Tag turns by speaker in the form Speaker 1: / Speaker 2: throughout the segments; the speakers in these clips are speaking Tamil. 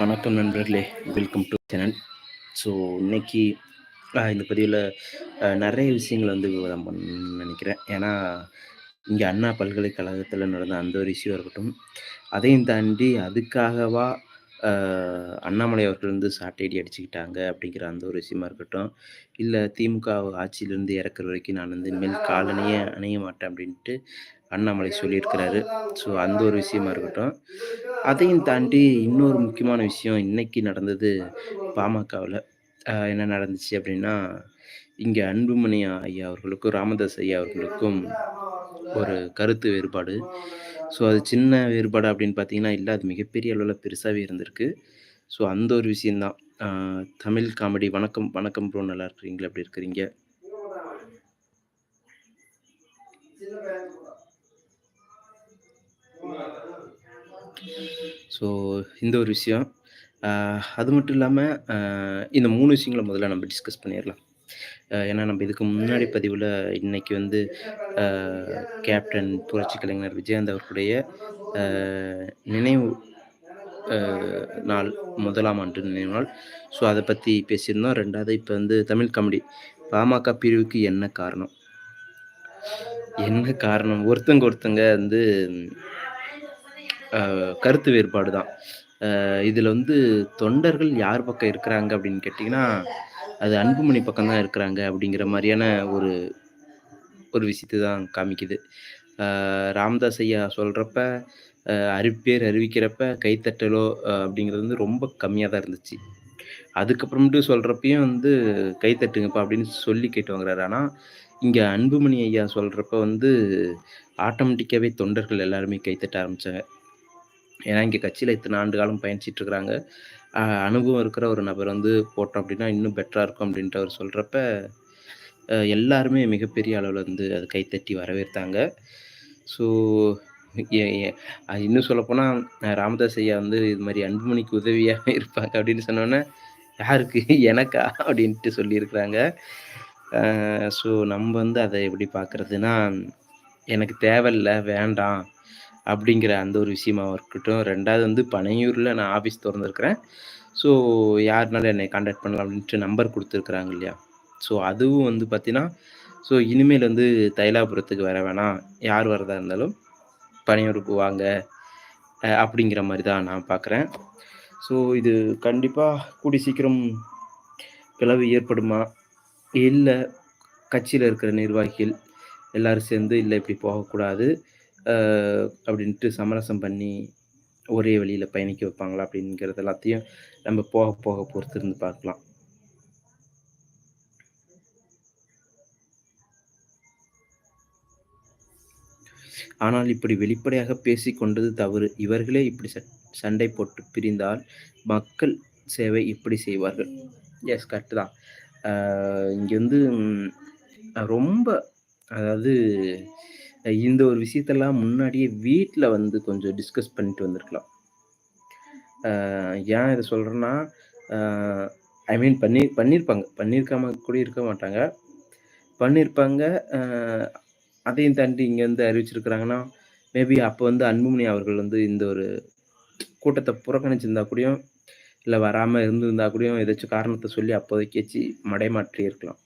Speaker 1: வணக்கம் நண்பர்களே! Welcome to channel. ஸோ இன்னைக்கு இந்த பதிவில் நிறைய நெறைய விஷயங்கள் வந்து விவாதம் பண்ணணும்னு நினைக்கிறேன் ஏன்னா, இங்கே அண்ணா பல்கலைக்கழகத்தில் நடந்த அந்த ஒரு இஷ்யூவா இருக்கட்டும், அதையும் தாண்டி அதுக்காகவா அண்ணாமலை அவர்கள் வந்து சாட்டையடி அடிச்சுக்கிட்டாங்க அப்படிங்கிற அந்த ஒரு விஷயமா இருக்கட்டும், இல்லை திமுக ஆட்சியிலேருந்து இறக்குற வரைக்கும் நான் வந்து இனிமேல் காலனையே அணிய மாட்டேன் அப்படின்ட்டு அண்ணாமலை சொல்லியிருக்கிறாரு. ஸோ அந்த ஒரு விஷயமா இருக்கட்டும். அதையும் தாண்டி இன்னொரு முக்கியமான விஷயம் இன்னைக்கு நடந்தது பாமகவில் என்ன நடந்துச்சு அப்படின்னா, இங்கே அன்புமணி ஐயா அவர்களுக்கும், ராமதாஸ் ஐயா அவர்களுக்கும் ஒரு கருத்து வேறுபாடு. ஸோ அது சின்ன வேறுபாடு அப்படின்னு பார்த்தீங்கன்னா, இல்லை அது மிகப்பெரிய அளவில் பெருசாகவே இருந்திருக்கு. ஸோ அந்த ஒரு விஷயந்தான் தமிழ் காமெடி வணக்கம் வணக்கம் ப்ரோ நல்லா இருக்கிறீங்களா? அப்படி இருக்கிறீங்க? ஸோ இந்த ஒரு விஷயம். அது மட்டும் இல்லாமல் இந்த மூணு விஷயங்களை முதல்ல நம்ம டிஸ்கஸ் பண்ணிடலாம் ஏன்னா நம்ம இதுக்கு முன்னாடி பதிவில் இன்னைக்கு வந்து கேப்டன் புரட்சி கலைஞர் விஜயகாந்த் அவர்களுடைய நினைவு நாள் முதலாம் ஆண்டு நினைவு நாள். ஸோ அதை பற்றி பேசியிருந்தோம். ரெண்டாவது இப்போ வந்து தமிழ் காமெடி. பாமக பிரிவுக்கு என்ன காரணம்? என்ன காரணம்? ஒருத்தங்க ஒருத்தங்க வந்து கருத்து வேறுபாடு தான். இதில் வந்து தொண்டர்கள் யார் பக்கம் இருக்கிறாங்க அப்படின்னு கேட்டிங்கன்னா அது அன்புமணி பக்கம் தான் இருக்கிறாங்க அப்படிங்கிற மாதிரியான ஒரு ஒரு விஷயத்தை தான் காமிக்குது. ராம்தாஸ் ஐயா சொல்கிறப்ப அறிப்பேர் அறிவிக்கிறப்ப கைத்தட்டலோ அப்படிங்கிறது வந்து ரொம்ப கம்மியாக தான் இருந்துச்சு. அதுக்கப்புறமேட்டு சொல்கிறப்பையும் வந்து கைத்தட்டுங்கப்பா அப்படின்னு சொல்லி கேட்டு வாங்குறாரு. ஆனால் இங்கே அன்புமணி ஐயா சொல்கிறப்ப வந்து ஆட்டோமேட்டிக்காகவே தொண்டர்கள் எல்லாருமே கைத்தட்ட ஆரம்பித்தாங்க ஏன்னா, இங்கே கட்சியில் இத்தனை ஆண்டு காலம் பயணிச்சிட்டு இருக்கிறாங்க. அனுபவம் இருக்கிற ஒரு நபர் வந்து போட்டோம் அப்படின்னா இன்னும் பெட்டராக இருக்கும் அப்படின்ட்டு அவர் சொல்கிறப்ப எல்லாருமே மிகப்பெரிய அளவில் வந்து அது கைத்தட்டி வரவேற்றாங்க ஸோ இன்னும் சொல்லப்போனால் ராமதாஸ் ஐயா வந்து இது மாதிரி அன்புமணிக்கு உதவியாக இருப்பாங்க அப்படின்னு சொன்னோன்னே யாருக்கு? எனக்கா? அப்படின்ட்டு சொல்லியிருக்கிறாங்க. ஸோ நம்ம வந்து அதை எப்படி பார்க்குறதுன்னா, எனக்கு தேவையில்ல, வேண்டாம் அப்படிங்கிற அந்த ஒரு விஷயமாக இருக்கட்டும். ரெண்டாவது வந்து பனையூரில் நான் ஆஃபீஸ் திறந்துருக்குறேன் ஸோ யாருனாலும் என்னை காண்டாக்ட் பண்ணலாம் அப்படின்ட்டு நம்பர் கொடுத்துருக்குறாங்க இல்லையா? ஸோ அதுவும் வந்து பார்த்தீங்கன்னா, ஸோ இனிமேல் வந்து தைலாபுரத்துக்கு வர வேணாம். யார் வரதா இருந்தாலும் பனையூருக்கு வாங்க. அப்படிங்கிற மாதிரி தான் நான் பார்க்குறேன். ஸோ இது கண்டிப்பாக கூடி சீக்கிரம் பிளவு ஏற்படுமா? இல்லை கட்சியில் இருக்கிற நிர்வாகிகள் எல்லோரும் சேர்ந்து, இல்லை இப்படி போகக்கூடாது. அப்படின்ட்டு சமரசம் பண்ணி ஒரே வழியில பயணிக்க வைப்பாங்களா? அப்படிங்கிறது எல்லாத்தையும் நம்ம போக போக பொறுத்திருந்து பார்க்கலாம். ஆனால் இப்படி வெளிப்படையாக பேசிக் கொண்டது தவறு. இவர்களே இப்படி ச சண்டை போட்டு பிரிந்தால், மக்கள் சேவை இப்படி செய்வார்கள்? எஸ் கரெக்ட் தான். இங்கே இங்க வந்து ரொம்ப அதாவது இந்த ஒரு விஷயத்தெல்லாம் முன்னாடியே வீட்டில் வந்து கொஞ்சம் டிஸ்கஸ் பண்ணிட்டு வந்திருக்கலாம். ஏன் இதை சொல்கிறேன்னா ஐ மீன் பண்ணி பண்ணியிருப்பாங்க. பண்ணியிருக்காம கூட இருக்க மாட்டாங்க. பண்ணியிருப்பாங்க. அதையும் தாண்டி இங்கே வந்து அறிவிச்சிருக்கிறாங்கன்னா, மேபி அப்போ வந்து அன்புமணி அவர்கள் வந்து இந்த ஒரு கூட்டத்தை புறக்கணிச்சிருந்தா கூடயும், இல்லை வராமல் இருந்திருந்தா கூடயும் ஏதாச்சும் காரணத்தை சொல்லி அப்போதைக்கு வச்சு மடைமாற்றி இருக்கலாம்.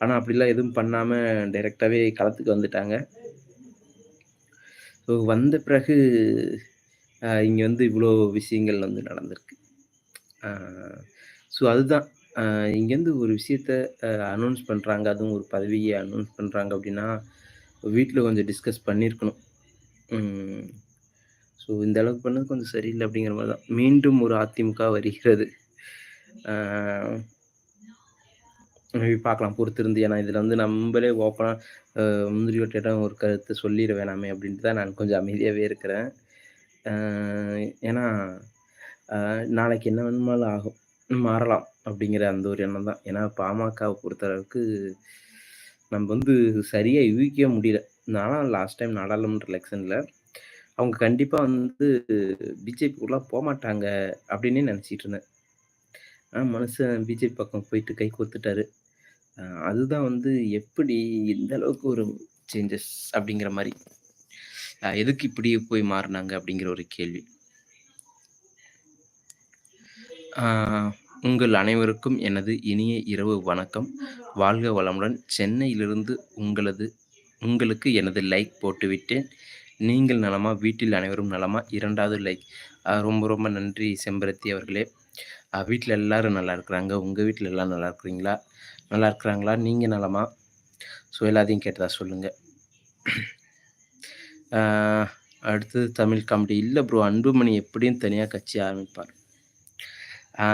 Speaker 1: ஆனால் அப்படிலாம் எதுவும் பண்ணாமல் டைரெக்டாகவே களத்துக்கு வந்துட்டாங்க. ஸோ வந்த பிறகு இங்கே வந்து இவ்வளோ விஷயங்கள் வந்து நடந்திருக்கு. ஸோ அதுதான். இங்கேருந்து ஒரு விஷயத்த அனௌன்ஸ் பண்ணுறாங்க அதுவும் ஒரு பதவியை அனௌன்ஸ் பண்ணுறாங்க அப்படின்னா, வீட்டில் கொஞ்சம் டிஸ்கஸ் பண்ணியிருக்கணும். ஸோ இந்த அளவுக்கு பண்ணது கொஞ்சம் சரியில்லை அப்படிங்கிற மாதிரி தான். மீண்டும் ஒரு அதிமுக வருகிறது. மேபி பார்க்கலாம் பொறுத்திருந்து. ஏன்னா இதில் வந்து நம்மளே ஓப்பனாக அ முந்திரி ஒரு கருத்து சொல்லிட வேணாமே அப்படின்ட்டு தான் நான் கொஞ்சம் அமைதியாகவே இருக்கிறேன். ஏன்னா, நாளைக்கு என்ன வேணுமாலும் ஆகும். மாறலாம் அப்படிங்கிற அந்த ஒரு எண்ணம் தான். ஏன்னா பொறுத்த பொறுத்தளவுக்கு நம்ம வந்து சரியாக யூகிக்கவே முடியல. நானும் லாஸ்ட் டைம் நாடாளுமன்ற எலெக்ஷனில் அவங்க கண்டிப்பாக வந்து பிஜேபிக்குள்ளே போகமாட்டாங்க அப்படின்னே நினச்சிட்டு இருந்தேன். ஆனால் மனுஷன் பிஜேபி பக்கம் போயிட்டு கை கொடுத்துட்டாரு அதுதான் வந்து எப்படி இந்த அளவுக்கு ஒரு சேஞ்சஸ் அப்படிங்கிற மாதிரி எதுக்கு இப்படி போய் மாறினாங்க அப்படிங்கிற ஒரு கேள்வி. உங்கள் அனைவருக்கும் எனது இனிய இரவு வணக்கம். வாழ்க வளமுடன். சென்னையிலிருந்து உங்களது உங்களுக்கு எனது லைக் போட்டுவிட்டேன். நீங்கள் நலமா? வீட்டில் அனைவரும் நலமா? இரண்டாவது லைக். ரொம்ப ரொம்ப நன்றி செம்பருத்தி அவர்களே. வீட்டில் எல்லாரும் நல்லா இருக்கிறாங்க. உங்கள் வீட்டில் எல்லாம் நல்லா இருக்கிறீங்களா? நல்லா இருக்கிறாங்களா? நீங்கள் நலமா? ஸோ எல்லாத்தையும் கேட்டதா சொல்லுங்கள் அடுத்தது தமிழ் காமெடி. இல்லை ப்ரோ அன்புமணி எப்படியும் தனியாக கட்சி ஆரம்பிப்பார். ஆ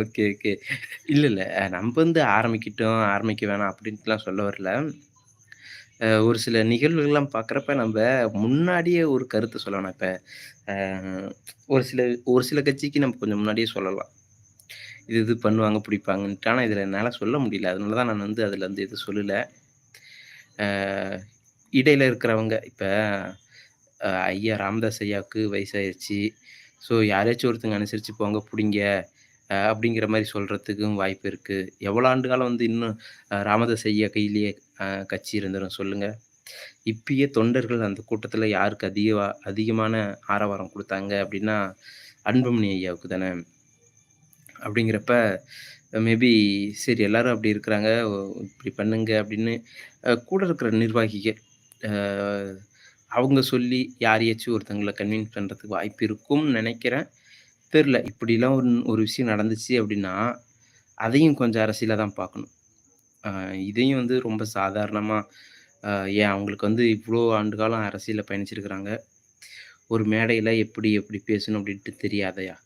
Speaker 1: ஓகே, ஓகே. இல்லை இல்லை நம்ம வந்து ஆரம்பிக்கிட்டோம் ஆரம்பிக்க வேணாம் அப்படின்ட்டுலாம் சொல்ல வரல. ஒரு சில நிகழ்வுகள்லாம் பார்க்குறப்ப நம்ம முன்னாடியே ஒரு கருத்தை சொல்லணும். இப்போ ஒரு சில ஒரு சில கட்சிக்கு நம்ம கொஞ்சம் முன்னாடியே சொல்லலாம். இது இது பண்ணுவாங்க, பிடிப்பாங்கன்ட்டு. ஆனால் இதில் என்னால் சொல்ல முடியல. அதனால தான் நான் வந்து அதில் வந்து எதுவும் சொல்லலை இடையில் இடையில இருக்கிறவங்க இப்போ ஐயா ராமதாஸ் ஐயாவுக்கு வயசாயிருச்சு. ஸோ யாரையாச்சும் ஒருத்தங்க அனுசரித்து போங்க, பிடிங்க அப்படிங்கிற மாதிரி சொல்கிறதுக்கும் வாய்ப்பு இருக்குது எவ்வளோ ஆண்டு காலம் வந்து இன்னும் ராமதாஸ் ஐயா கையிலேயே கட்சி இருந்துடும் சொல்லுங்கள் இப்பயே தொண்டர்கள் அந்த கூட்டத்தில் யாருக்கு அதிக அதிகமான ஆரவாரம் கொடுத்தாங்க அப்படின்னா, அன்புமணி ஐயாவுக்கு தானே. அப்படிங்கிறப்ப மேபி சரி எல்லாரும் அப்படி இருக்கிறாங்க. இப்படி பண்ணுங்க அப்படின்னு கூட இருக்கிற நிர்வாகிகள் அவங்க சொல்லி யாரையாச்சும் ஒருத்தங்களை கன்வின்ஸ் பண்ணுறதுக்கு வாய்ப்பு இருக்கும்னு நினைக்கிறேன் தெரில இப்படிலாம் ஒரு ஒரு விஷயம் நடந்துச்சு அப்படின்னா, அதையும் கொஞ்சம் அரசியலாக தான் பார்க்கணும். இதையும் வந்து ரொம்ப சாதாரணமாக ஏன் அவங்களுக்கு வந்து இவ்வளோ ஆண்டு காலம் அரசியலில் பயணிச்சிருக்கிறாங்க. ஒரு மேடையில் எப்படி எப்படி பேசணும் அப்படின்ட்டு தெரியாதயா?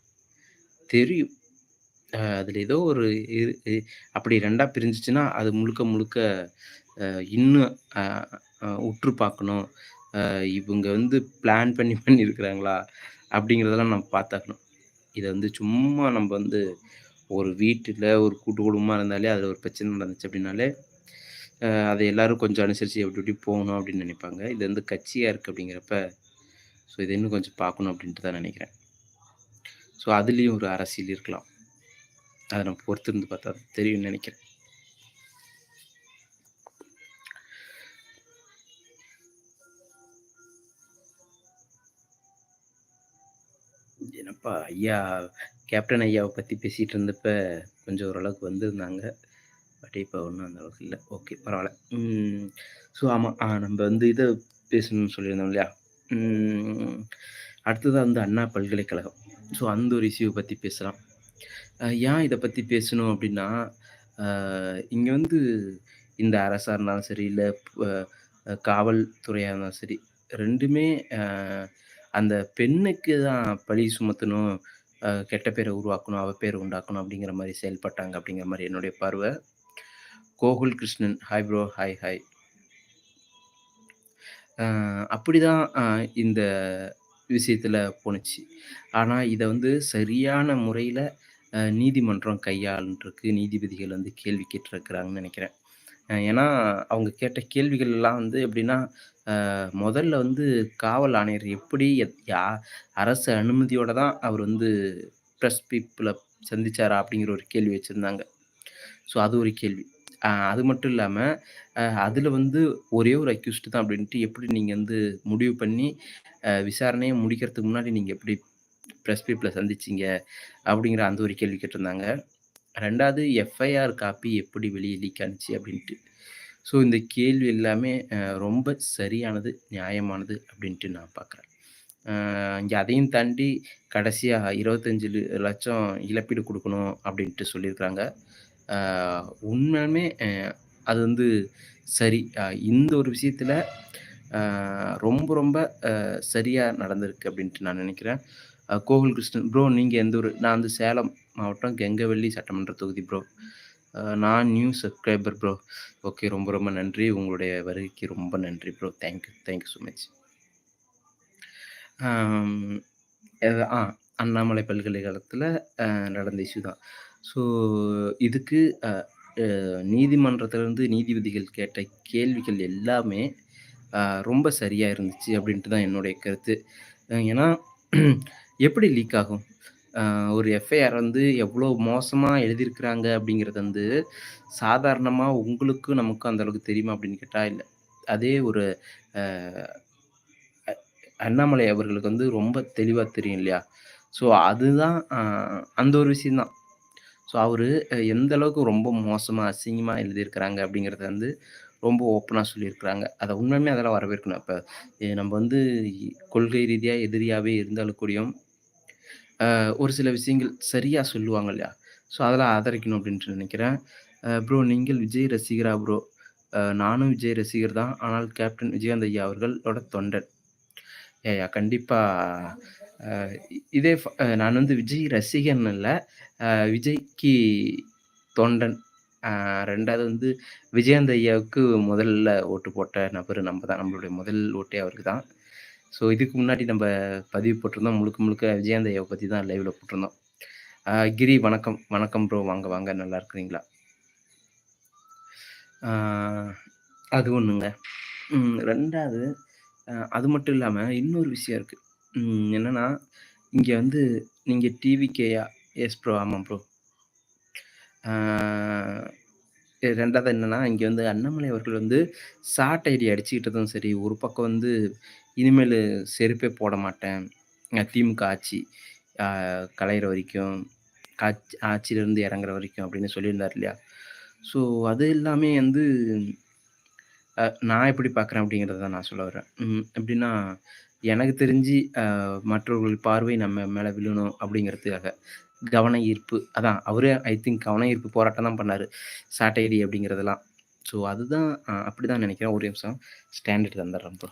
Speaker 1: தெரியும். அதில் ஏதோ ஒரு இரு அப்படி ரெண்டாக பிரிஞ்சிச்சுன்னா அது முழுக்க முழுக்க இன்னும் உற்று பார்க்கணும். இவங்க வந்து பிளான் பண்ணி பண்ணியிருக்கிறாங்களா? அப்படிங்கிறதெல்லாம் நம்ம பார்த்தாக்கணும் இதை வந்து சும்மா நம்ம வந்து ஒரு வீட்டில் ஒரு கூட்டு குடும்பமாக இருந்தாலே, அதில் ஒரு பிரச்சனை நடந்துச்சு அப்படின்னாலே, அதை எல்லோரும் கொஞ்சம் அனுசரித்து எப்படி எப்படி போகணும் அப்படின்னு நினைப்பாங்க இது வந்து கட்சியாக இருக்குது அப்படிங்கிறப்ப, ஸோ இதை இன்னும் கொஞ்சம் பார்க்கணும் அப்படின்ட்டு தான் நினைக்கிறேன் ஸோ அதுலேயும் ஒரு அரசியல் இருக்கலாம். அதை நம்ம பொறுத்திருந்து பார்த்தா தெரியும்னு நினைக்கிறேன் என்னப்பா ஐயா கேப்டன் ஐயாவை பற்றி பேசிகிட்டு இருந்தப்ப, கொஞ்சம் ஓரளவுக்கு வந்திருந்தாங்க. பட் இப்போ ஒன்றும் அந்த அளவுக்கு ஓகே பரவாயில்ல ம். ஸோ ஆமாம் நம்ம வந்து இதை பேசணும்னு சொல்லியிருந்தோம் இல்லையா? அடுத்ததாக வந்து அண்ணா பல்கலைக்கழகம். ஸோ அந்த ஒரு இஷ்யூவை பற்றி பேசலாம். ஏன் இதை பற்றி பேசணும் அப்படின்னா, இங்கே வந்து இந்த அரசாக இருந்தாலும் சரி, இல்லை காவல்துறையாக இருந்தாலும் சரி, ரெண்டுமே அந்த பெண்ணுக்கு தான் பழி சுமத்தணும், கெட்ட பேரை உருவாக்கணும், அவ பேர் உண்டாக்கணும் அப்படிங்கிற மாதிரி செயல்பட்டாங்க அப்படிங்கிற மாதிரி என்னுடைய பார்வை Gokul Krishnan. Hi bro. Hi, hi. அப்படி அப்படிதான் இந்த விஷயத்தில் போணுச்சு. ஆனால் இதை வந்து சரியான முறையில் நீதிமன்றம் கையாண்டுருக்கு. நீதிபதிகள் வந்து கேள்வி கேட்டிருக்கிறாங்கன்னு நினைக்கிறேன் ஏன்னா, அவங்க கேட்ட கேள்விகள் எல்லாம் வந்து எப்படின்னா, முதல்ல வந்து காவல் ஆணையர் எப்படி யா அரசு அனுமதியோட தான் அவர் வந்து ப்ரெஸ் பீப்புளை சந்திச்சாரா? அப்படிங்கிற ஒரு கேள்வி வச்சுருந்தாங்க ஸோ அது ஒரு கேள்வி. அது மட்டும் இல்லாமல் அதில் வந்து ஒரே ஒரு அக்யூஸ்ட் தான் அப்படின்ட்டு எப்படி நீங்கள் வந்து முடிவு பண்ணி, விசாரணையை முடிக்கிறதுக்கு முன்னாடி நீங்கள் எப்படி ப்ரெஸ் பீப்பில் சந்திச்சீங்க? அப்படிங்கிற அந்த ஒரு கேள்வி கேட்டிருந்தாங்க. ரெண்டாவது எஃப்ஐஆர் காப்பி எப்படி வெளியே லீக் ஆனிச்சு அப்படின்ட்டு. ஸோ இந்த கேள்வி எல்லாமே ரொம்ப சரியானது, நியாயமானது அப்படின்ட்டு நான் பார்க்குறேன். இங்கே அதையும் தாண்டி கடைசியாக இருபத்தஞ்சி லட்சம் இழப்பீடு கொடுக்கணும் அப்படின்ட்டு சொல்லியிருக்கிறாங்க. உண்மையுமே அது வந்து சரி. இந்த ஒரு விஷயத்தில் ரொம்ப ரொம்ப சரியாக நடந்திருக்கு அப்படின்ட்டு நான் நினைக்கிறேன் கோகுல் கிருஷ்ணன் ப்ரோ நீங்கள் எந்த ஊர் நான் வந்து சேலம் மாவட்டம் கெங்கவல்லி சட்டமன்ற தொகுதி ப்ரோ. நான் நியூ சப்ஸ்கிரைபர் ப்ரோ. ஓகே ரொம்ப ரொம்ப நன்றி. உங்களுடைய வருகைக்கு ரொம்ப நன்றி bro. Thank you. Thank you so much. ஆ அண்ணாமலை பல்கலைக்கழகத்தில் நடந்த இஷ்யூ தான். ஸோ இதுக்கு நீதிமன்றத்திலிருந்து நீதிபதிகள் கேட்ட கேள்விகள் எல்லாமே ரொம்ப சரியாக இருந்துச்சு அப்படின்ட்டு தான் என்னுடைய கருத்து. ஏன்னா எப்படி லீக் ஆகும்? ஒரு எஃப்ஐஆர் வந்து எவ்வளோ மோசமாக எழுதியிருக்கிறாங்க அப்படிங்கிறது வந்து, சாதாரணமாக உங்களுக்கும் நமக்கும் அந்தளவுக்கு தெரியுமா அப்படின்னு கேட்டால் இல்லை அதே ஒரு அண்ணாமலை அவர்களுக்கு வந்து ரொம்ப தெளிவாக தெரியும் இல்லையா? ஸோ அதுதான் அந்த ஒரு விஷயந்தான் ஸோ அவர் எந்த அளவுக்கு ரொம்ப மோசமாக அசிங்கமாக எழுதியிருக்கிறாங்க அப்படிங்கிறத வந்து ரொம்ப ஓப்பனாக சொல்லியிருக்கிறாங்க. அதை உண்மையுமே அதெல்லாம் வரவேற்கணும். இப்போ நம்ம வந்து கொள்கை ரீதியாக எதிரியாகவே இருந்தாலும் கூடயும், ஒரு சில விஷயங்கள் சரியாக சொல்லுவாங்க இல்லையா? ஸோ அதெல்லாம் ஆதரிக்கணும் அப்படின்ட்டு நினைக்கிறேன். ப்ரோ நீங்கள் விஜய் ரசிகரா ப்ரோ? நானும் விஜய் ரசிகர் தான். ஆனால் கேப்டன் விஜயகாந்த் ஐயா அவர்களோட தொண்டன். ஏய்யா கண்டிப்பாக இதே நான் வந்து விஜய் ரசிகன் இல்லை விஜய்க்கு தொண்டன். ரெண்டாவது வந்து விஜயகாந்த் ஐயாவுக்கு முதல்ல ஓட்டு போட்ட நபரு நம்ம தான். நம்மளுடைய முதல் ஓட்டே அவருக்கு தான். ஸோ இதுக்கு முன்னாடி நம்ம பதிவு போட்டிருந்தோம். முழுக்க முழுக்க விஜயாந்தையை பற்றி தான் லைவில் போட்டிருந்தோம். கிரி வணக்கம். வணக்கம் ப்ரோ. வாங்க, வாங்க. நல்லா இருக்கிறீங்களா? அது ஒன்றுங்க ரெண்டாவது அது மட்டும் இல்லாமல் இன்னொரு விஷயம் இருக்குது என்னென்னா இங்கே வந்து நீங்கள் டிவிகேயா? Yes bro. ஆமாம் ப்ரோ. ரெண்டாவது என்னென்னா இங்கே வந்து அண்ணாமலை அவர்கள் வந்து ஷார்ட் ஐடி அடிச்சுக்கிட்டதும் சரி, ஒரு பக்கம் வந்து இனிமேல் செருப்பே போட மாட்டேன். திமுக ஆட்சி கலையிற வரைக்கும், ஆட்சி ஆட்சியிலேருந்து இறங்குற வரைக்கும் அப்படின்னு சொல்லியிருந்தார் இல்லையா? ஸோ அது எல்லாமே வந்து நான் எப்படி பார்க்குறேன் அப்படிங்கிறத நான் சொல்ல வரேன். எப்படின்னா, எனக்கு தெரிஞ்சு மற்றவர்கள் பார்வை நம்ம மேலே விழணும் அப்படிங்கிறதுக்காக. கவன ஈர்ப்பு அதான் அவரே ஐ திங்க் கவன ஈர்ப்பு போராட்டம் தான் பண்ணார் சாட்டைடி அப்படிங்கிறதெல்லாம். ஸோ அதுதான் அப்படி தான் நினைக்கிறேன். ஒரே நிமிஷம் ஸ்டாண்டர்ட் தந்துடுறேன் ப்ரோ.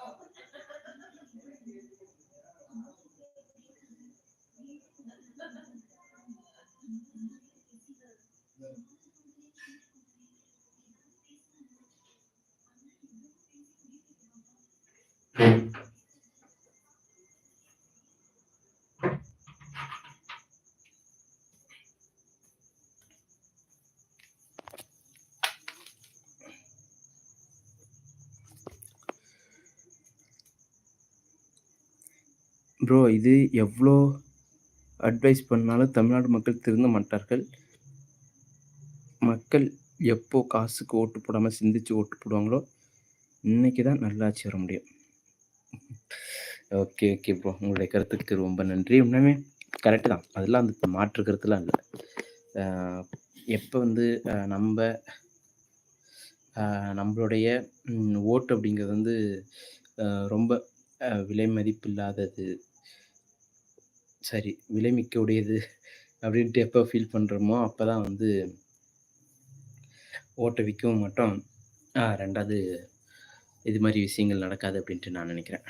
Speaker 1: ப்ரோ இது எவ்வளோ அட்வைஸ் பண்ணாலும் தமிழ்நாடு மக்கள் திருந்த மாட்டார்கள். மக்கள் எப்போ காசுக்கு ஓட்டு போடாமல் சிந்திச்சு ஓட்டு போடுவாங்களோ, இன்னைக்கு தான் நல்லாட்சி வர முடியும். Okay, okay bro. உங்களுடைய கருத்துக்கு ரொம்ப நன்றி. உண்மையாலுமே கரெக்டு தான். அதெல்லாம் வந்து மாற்று கருத்துலாம் இல்லை எப்போ வந்து நம்ம நம்மளுடைய ஓட்டு அப்படிங்கிறது வந்து ரொம்ப விலை மதிப்பு இல்லாதது சரி, விலைமிக்க உடையது அப்படின்ட்டு எப்போ ஃபீல் பண்ணுறோமோ அப்போ தான் வந்து ஓட்டை விற்கவும் மாட்டோம். ரெண்டாவது இது மாதிரி விஷயங்கள் நடக்காது அப்படின்ட்டு நான் நினைக்கிறேன்.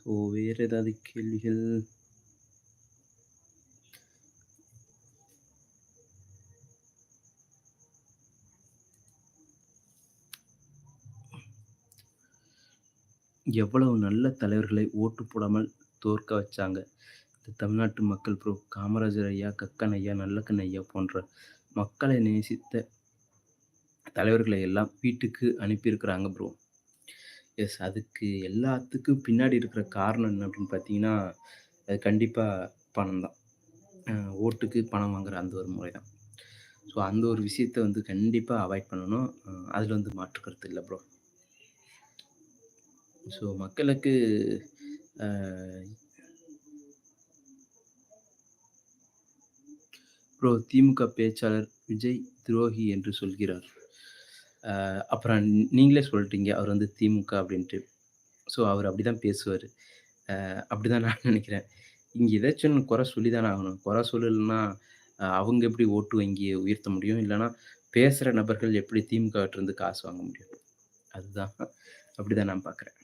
Speaker 1: ஸோ வேறு ஏதாவது கேள்விகள்? எவ்வளவு நல்ல தலைவர்களை ஓட்டு போடாமல் தோற்க வச்சாங்க. இந்த தமிழ்நாட்டு மக்கள் ப்ரோ. காமராஜர் ஐயா, கக்கன் ஐயா, நல்லக்கன் ஐயா போன்ற மக்களை நேசித்த தலைவர்களை எல்லாம் வீட்டுக்கு அனுப்பியிருக்கிறாங்க ப்ரோ. எஸ் அதுக்கு எல்லாத்துக்கும் பின்னாடி இருக்கிற காரணம் என்ன அப்படின்னு பார்த்தீங்கன்னா, அது கண்டிப்பாக பணம் தான். ஓட்டுக்கு பணம் வாங்குற அந்த ஒரு முறை தான். ஸோ அந்த ஒரு விஷயத்த வந்து கண்டிப்பாக அவாய்ட் பண்ணணும். அதில் வந்து மாற்று கருத்து ப்ரோ. ஸோ மக்களுக்கு ப்ரோ திமுக பேச்சாளர் விஜய் துரோகி என்று சொல்கிறார். அப்புறம் நீங்களே சொல்லிட்டீங்க. அவர் வந்து திமுக அப்படின்ட்டு. ஸோ அவர் அப்படிதான் பேசுவார் அப்படிதான் நான் நினைக்கிறேன். இங்கே ஏதாச்சும் குறை சொல்லி தானே ஆகணும். குறை சொல்லலைன்னா அவங்க எப்படி ஓட்டு வங்கிய உயர்த்த முடியும்? இல்லைன்னா பேசுகிற நபர்கள் எப்படி திமுகவிட்டிருந்து காசு வாங்க முடியும்? அதுதான் அப்படிதான் நான் பார்க்குறேன்.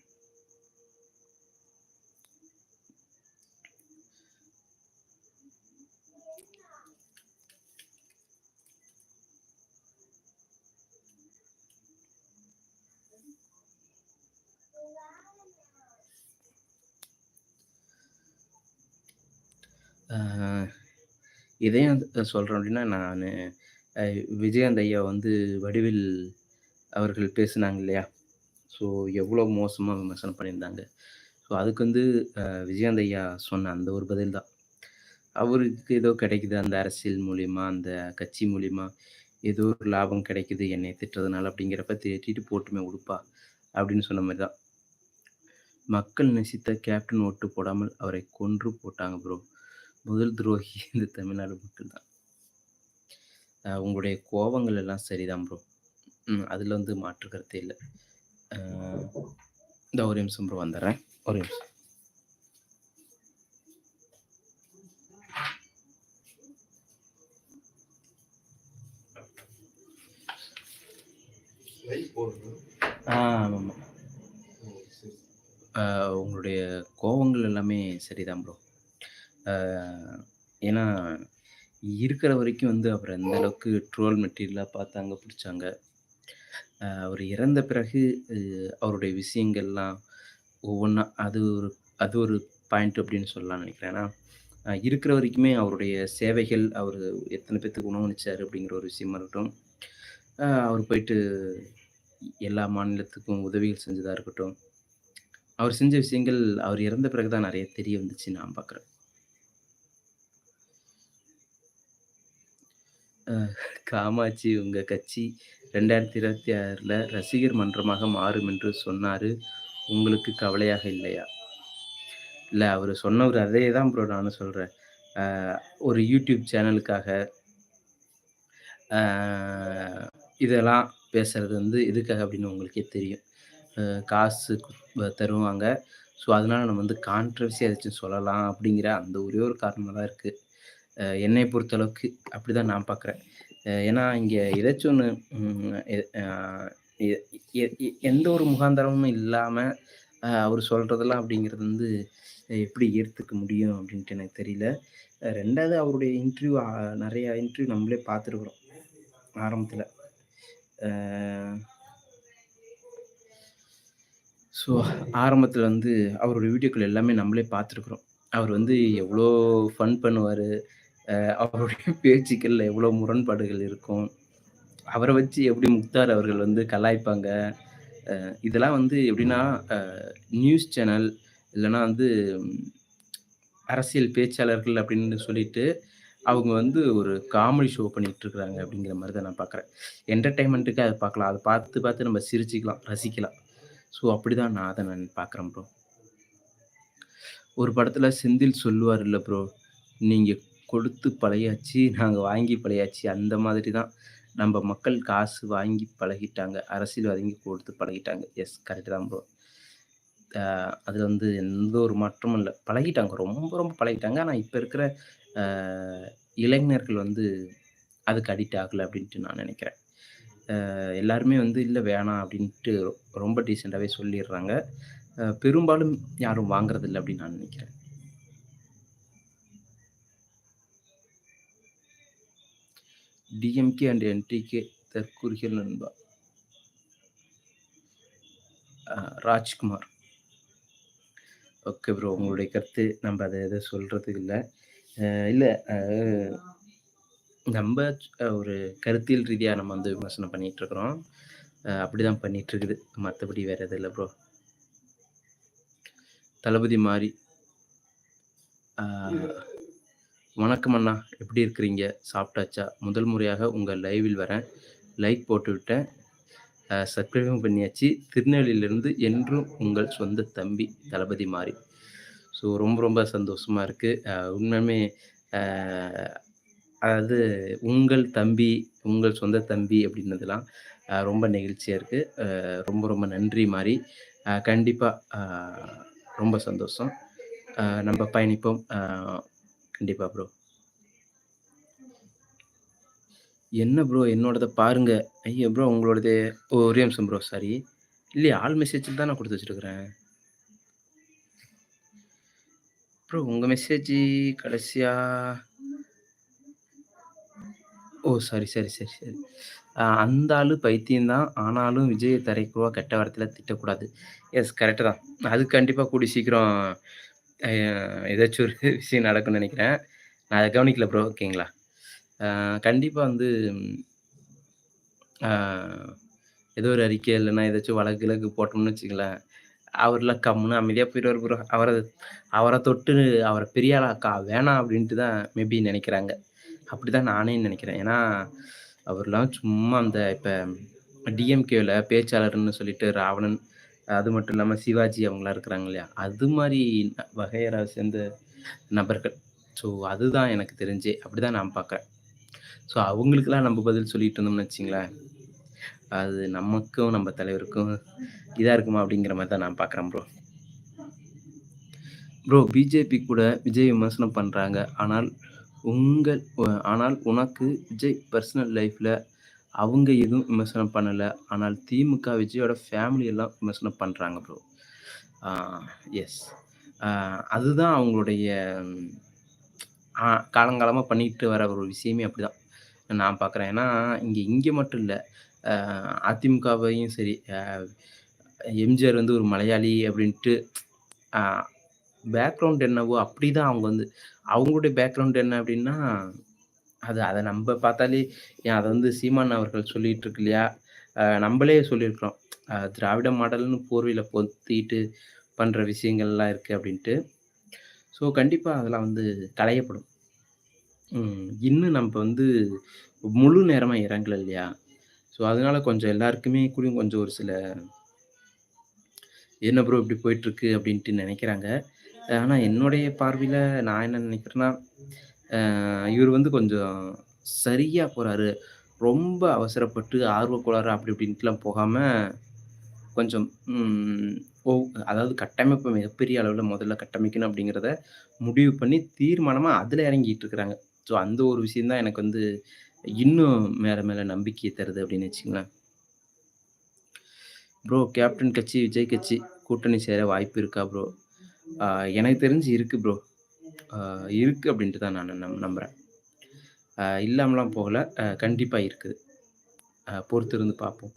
Speaker 1: இதையும் சொல்கிறேன் அப்படின்னா நான் விஜயந்த் ஐயா வந்து வடிவில் அவர்கள் பேசுனாங்க இல்லையா? ஸோ எவ்வளோ மோசமாக விமர்சனம் பண்ணியிருந்தாங்க. ஸோ அதுக்கு வந்து விஜயந்த் ஐயா சொன்ன அந்த ஒரு பதில் தான். அவருக்கு ஏதோ கிடைக்குது அந்த அரசியல் மூலிமா அந்த கட்சி மூலிமா ஏதோ ஒரு லாபம் கிடைக்குது என்னை திட்டுறதுனால அப்படிங்கிறப்ப திட்டிட்டு போட்டுமே உடுப்பா அப்படின்னு சொன்ன மாதிரி தான். மக்கள் நெசித்த கேப்டன் ஓட்டு போடாமல் அவரை கொன்று போட்டாங்க ப்ரோ. முதல் துரோகி இந்த தமிழ்நாடு மக்கள் தான். உங்களுடைய கோவங்கள் எல்லாம் சரிதான் ப்ரோ. அதில் அதுல வந்து மாற்று கருத்தே இல்ல. இந்த ஒரு நிமிஷம் ப்ரோ வந்துடுறேன் ஒரு நிமிஷம். ஆ உங்களுடைய கோவங்கள் எல்லாமே சரிதான் ப்ரோ. இருக்கிற வரைக்கும் வந்து அவர் அந்த அளவுக்கு ட்ரோல் மெட்டீரியலாக பார்த்தாங்க, பிடிச்சாங்க. அவர் இறந்த பிறகு அவருடைய விஷயங்கள்லாம் ஒவ்வொன்றா அது ஒரு அது ஒரு பாயிண்ட் அப்படின்னு சொல்லலாம் நினைக்கிறேன் ஏன்னா, இருக்கிற வரைக்குமே அவருடைய சேவைகள், அவர் எத்தனை பேர்த்துக்கு உணவளிச்சாரு அப்படிங்கிற ஒரு விஷயமா இருக்கட்டும். அவர் போயிட்டு எல்லா மாநிலத்துக்கும் உதவிகள் செஞ்சதாக இருக்கட்டும். அவர் செஞ்ச விஷயங்கள் அவர் இறந்த பிறகு தான் நிறைய தெரிய வந்துச்சு நான் பார்க்குறேன். காமாட்சி உங்கள் கட்சி 2026ல ரசிகர் மன்றமாக மாறும் என்று சொன்னார் உங்களுக்கு கவலையாக இல்லையா? இல்லை அவர் சொன்னவர் அதே தான் ப்ரோ நான் சொல்கிறேன் ஒரு யூடியூப் சேனலுக்காக இதெல்லாம் பேசுறது வந்து எதுக்காக அப்படின்னு உங்களுக்கே தெரியும். காசு தருவாங்க. ஸோ, அதனால நம்ம வந்து கான்ட்ரவர்சி ஏதாச்சும் சொல்லலாம் அப்படிங்கிற அந்த ஒரே ஒரு காரணமாக தான் இருக்குது என்னை பொறுத்தளவுக்கு அப்படி தான் நான் பார்க்குறேன். ஏன்னா, இங்கே ஏதாச்சும் ஒன்று எ எ எந்த ஒரு முகாந்தரமும் இல்லாமல் அவர் சொல்கிறதெல்லாம் அப்படிங்கிறது வந்து எப்படி ஏற்றுக்க முடியும் அப்படின்ட்டு எனக்கு தெரியல. ரெண்டாவது அவருடைய இன்டர்வியூ நிறையா இன்டர்வியூ நம்மளே பார்த்துருக்குறோம். ஆரம்பத்தில் ஸோ, ஆரம்பத்தில் வந்து அவருடைய வீடியோக்கள் எல்லாமே நம்மளே பார்த்துருக்குறோம். அவர் வந்து எவ்வளோ ஃபன் பண்ணுவார் அவருடைய பேச்சுக்கள்ல எவ்வளோ முரண்பாடுகள் இருக்கும். அவரை வச்சு எப்படி முக்தார் அவர்கள் வந்து கலாய்ப்பாங்க. இதெல்லாம் வந்து எப்படின்னா, நியூஸ் சேனல் இல்லைன்னா வந்து அரசியல் பேச்சாளர்கள் அப்படின்னு சொல்லிட்டு, அவங்க வந்து ஒரு காமெடி ஷோ பண்ணிட்டு இருக்கிறாங்க அப்படிங்கிற மாதிரி தான் நான் பார்க்குறேன். என்டர்டைன்மெண்ட்டுக்கு அதை பார்க்கலாம். அதை பார்த்து பார்த்து நம்ம சிரிச்சுக்கலாம், ரசிக்கலாம். ஸோ, அப்படிதான் நான் அதை நான் பார்க்குறேன் ப்ரோ. ஒரு படத்தில் செந்தில் சொல்லுவாருல்ல ப்ரோ, நீங்கள் கொடுத்து பழையாச்சு நாங்கள் வாங்கி பழையாச்சு அந்த மாதிரி தான் நம்ம மக்கள் காசு வாங்கி பழகிட்டாங்க. அரசியல்வாதிங்க கொடுத்து பழகிட்டாங்க. எஸ் கரெக்டு தான் ப்ரோ. அ வந்து எந்த ஒரு மாற்றமும் இல்லை பழகிட்டாங்க. ரொம்ப ரொம்ப பழகிட்டாங்க. ஆனால் இப்போ இருக்கிற இளைஞர்கள் வந்து அதுக்கு அடிக்ட் ஆகலை அப்படின்ட்டு நான் நினைக்கிறேன் எல்லாருமே வந்து இல்லை வேணாம் அப்படின்ட்டு ரொம்ப டீசெண்டாகவே சொல்லிடுறாங்க பெரும்பாலும் யாரும் வாங்குறதில்லை அப்படின்னு நான் நினைக்கிறேன் டிஎம்கே அண்ட் என்டிகே தற்கூறுகள் நண்பா. ராஜ்குமார். Okay bro. உங்களுடைய கருத்து நம்ம அதை எதை சொல்கிறது இல்லை இல்லை நம்ம ஒரு கருத்தியல் ரீதியாக நம்ம வந்து விமர்சனம் பண்ணிகிட்ருக்குறோம் அப்படி தான் அப்படிதான் மற்றபடி வேறு மத்தபடி எதுவும் இல்லை ப்ரோ. தளபதி மாறி வணக்கம் அண்ணா. எப்படி இருக்கிறீங்க? சாப்பிட்டாச்சா? முதல் முறையாக உங்கள் லைவில் வரேன். லைக் போட்டுவிட்டேன். அ சப்ஸ்கிரைபும் பண்ணியாச்சு. திருநெல்வேலியிலிருந்து என்றும் உங்கள் சொந்த தம்பி தளபதி மாறி ஸோ ரொம்ப ரொம்ப சந்தோஷமாக இருக்குது உண்மையுமே அதாவது உங்கள் தம்பி, உங்கள் சொந்த தம்பி அப்படின்னதெல்லாம் ரொம்ப நெகிழ்ச்சியாக இருக்குது ரொம்ப ரொம்ப நன்றி மாறி கண்டிப்பாக ரொம்ப சந்தோஷம். நம்ம பயணிப்போம். கண்டிப்பா ப்ரோ. என்ன ப்ரோ என்னோடத பாருங்க. ஐயோ ப்ரோ உங்களோடது ஒரே நிமிஷம் ப்ரோ சாரி. இல்லையே ஆல் மெசேஜில் தான் நான் கொடுத்து வச்சிருக்கிறேன். ப்ரோ உங்க மெசேஜ் கடைசியா ஓ! சாரி, சரி, சரி, சரி. அந்த ஆளு பைத்தியம்தான் ஆனாலும் விஜய் தரைக்குவா கெட்ட வார்த்தையில் திட்டக்கூடாது. எஸ் கரெக்டு தான். அது கண்டிப்பாக கூடி சீக்கிரம் ஏதாச்சும் ஒரு விஷயம் நடக்கும்னு நினைக்கிறேன் நான் அதை கவனிக்கல ப்ரோ. ஓகேங்களா? கண்டிப்பாக வந்து ஏதோ ஒரு அறிக்கை இல்லைன்னா ஏதாச்சும் வழக்கு கிழக்கு போட்டோம்னு வச்சுக்கங்களேன், அவர்லாம் கம்முன்னு அமைதியாக போயிடுவார் ப்ரோ. அவரை அவரை தொட்டு அவரை பெரிய ஆளாக்கா வேணாம் அப்படின்ட்டு தான் மேபி நெனைக்கிறாங்க. அப்படிதான் நானே நினைக்கிறேன் ஏன்னா, அவர்லாம் சும்மா அந்த இப்போ டிஎம்கேவில் பேச்சாளர்னு சொல்லிட்டு ராவணன், அது மட்டும் இல்லாமல் சிவாஜி அவங்களா இருக்கிறாங்க இல்லையா? அது மாதிரி வகையறா சேர்ந்த நபர்கள். ஸோ அதுதான் எனக்கு தெரிஞ்சு அப்படிதான் நான் பார்க்குறேன். ஸோ அவங்களுக்கெல்லாம் நம்ம பதில் சொல்லிட்டு இருந்தோம்னு வச்சிங்களேன் அது நமக்கும் நம்ம தலைவருக்கும் இதாக இருக்குமா? அப்படிங்கிற மாதிரி தான் நான் பார்க்குறேன் ப்ரோ. ப்ரோ பிஜேபி கூட விஜய் விமர்சனம் பண்ணுறாங்க ஆனால் உங்கள் ஆனால் உனக்கு விஜய் பர்சனல் லைஃப்பில் அவங்க எதுவும் விமர்சனம் பண்ணல. ஆனால் திமுக விஜயோட ஃபேமிலி எல்லாம் விமர்சனம் பண்றாங்க ப்ரோ. எஸ். அதுதான் அவங்களுடைய காலங்காலமாக பண்ணிட்டு வர ஒரு விஷயமே அப்படிதான். நான் பார்க்குறேன். ஏன்னா, இங்கே இங்கே மட்டும் இல்லை அதிமுகவையும் சரி, எம்ஜிஆர் வந்து ஒரு மலையாளி அப்படின்ட்டு பேக்ரவுண்ட் என்னவோ அப்படிதான் அவங்க வந்து அவங்களுடைய பேக்ரவுண்ட் என்ன அப்படின்னா, அது அதை நம்ம பார்த்தாலே ஏன் அதை வந்து சீமான் அவர்கள் சொல்லிட்டு இருக்கு இல்லையா? நம்மளே சொல்லியிருக்கிறோம். திராவிட மாடல்னு போர்வையில் பொத்திட்டு பண்ணுற விஷயங்கள்லாம் இருக்குது அப்படின்ட்டு. ஸோ கண்டிப்பாக அதெல்லாம் வந்து களையப்படும். இன்னும் நம்ம வந்து முழு நேரமாக இறங்கல இல்லையா? ஸோ அதனால கொஞ்சம் எல்லாருக்குமே கூடயும் கொஞ்சம் ஒரு சில "என்ன ப்ரோ இப்படி போயிட்டுருக்கு?" அப்படின்ட்டு நினைக்கிறாங்க ஆனால் என்னுடைய பார்வையில் நான் என்ன நினைக்கிறேன்னா இவர் வந்து கொஞ்சம் சரியாக போகிறாரு ரொம்ப அவசரப்பட்டு ஆர்வக்கோளாறு அப்படி இப்படின்ட்டுலாம் போகாமல் கொஞ்சம் ஓ அதாவது கட்டமைப்பு மிகப்பெரிய அளவில் முதல்ல கட்டமைக்கணும் அப்படிங்கிறத முடிவு பண்ணி தீர்மானமாக அதில் இறங்கிட்டு இருக்கிறாங்க. ஸோ அந்த ஒரு விஷயந்தான் எனக்கு வந்து இன்னும் மேலே மேலே நம்பிக்கையை தருது அப்படின்னு வச்சுங்களேன் ப்ரோ கேப்டன் கட்சி, விஜய் கட்சி கூட்டணி சேர வாய்ப்பு இருக்கா ப்ரோ? எனக்கு தெரிஞ்சு இருக்குது ப்ரோ. இருக்குது இருக்கு அப்படின்ட்டு தான் நான் நம் நம்புறேன். இல்லாமலாம் போகல. கண்டிப்பாக கண்டிப்பா இருக்குது. அ பொறுத்திருந்து பார்ப்போம்.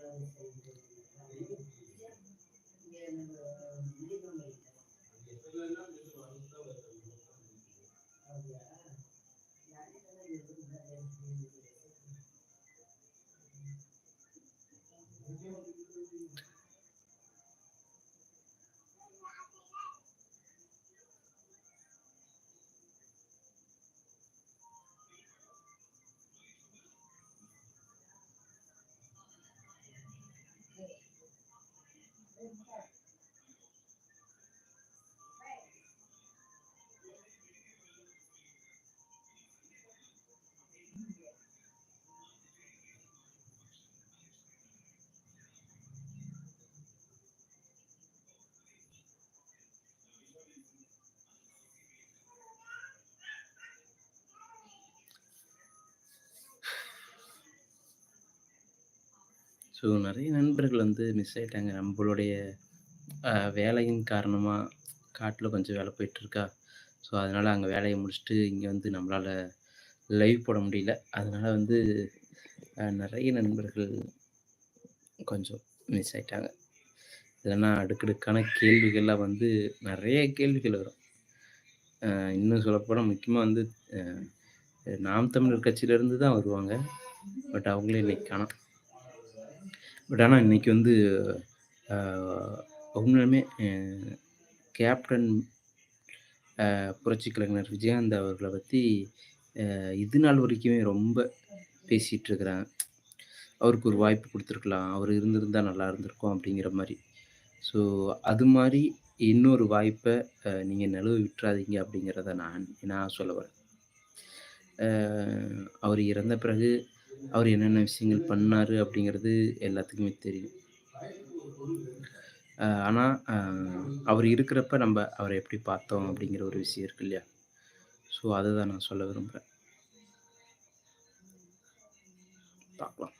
Speaker 1: ಆಗೇನೋ ಬರೋದು ಇಲ್ಲಿ ಬಂದುಬಿಡುತ್ತೆ ஸோ நிறைய நண்பர்கள் வந்து மிஸ் ஆகிட்டாங்க நம்மளுடைய வேலையின் காரணமாக காட்டில் கொஞ்சம் வேலை போயிட்டுருக்கா. ஸோ அதனால் அங்கே வேலையை முடிச்சுட்டு இங்கே வந்து நம்மளால் லைவ் போட முடியல. அதனால் வந்து நிறைய நண்பர்கள் கொஞ்சம் மிஸ் ஆகிட்டாங்க இல்லைன்னா அடுக்கடுக்கான கேள்விகள்லாம் வந்து நிறைய கேள்விகள் வரும். இன்னும் சொல்லப்போனால் முக்கியமாக வந்து நாம் தமிழர் கட்சியிலேருந்து தான் வருவாங்க. பட் அவங்களே இன்னைக்கு காணும் பட் ஆனால் இன்றைக்கி வந்து உண்மையுமே கேப்டன் புரட்சி கலைஞர் விஜயகாந்த் அவர்களை பற்றி இது நாள் வரைக்குமே ரொம்ப பேசிகிட்டு இருக்கிறாங்க. அவருக்கு ஒரு வாய்ப்பு கொடுத்துருக்கலாம் அவர் இருந்திருந்தால் நல்லா இருந்திருக்கும் அப்படிங்கிற மாதிரி ஸோ அது மாதிரி இன்னொரு வாய்ப்பை நீங்கள் நிலவு நழுவ விட்டுறாதீங்க அப்படிங்கிறத நான் நான் சொல்ல வரேன். அவர் இறந்த பிறகு அவர் என்னென்ன விஷயங்கள் பண்ணார் அப்படிங்கிறது எல்லாத்துக்குமே தெரியும். ஆனால் அவர் இருக்கிறப்ப நம்ம அவரை எப்படி பார்த்தோம் அப்படிங்கிற ஒரு விஷயம் இருக்கு இல்லையா? ஸோ அததான் நான் சொல்ல விரும்புறேன். பார்க்கலாம்.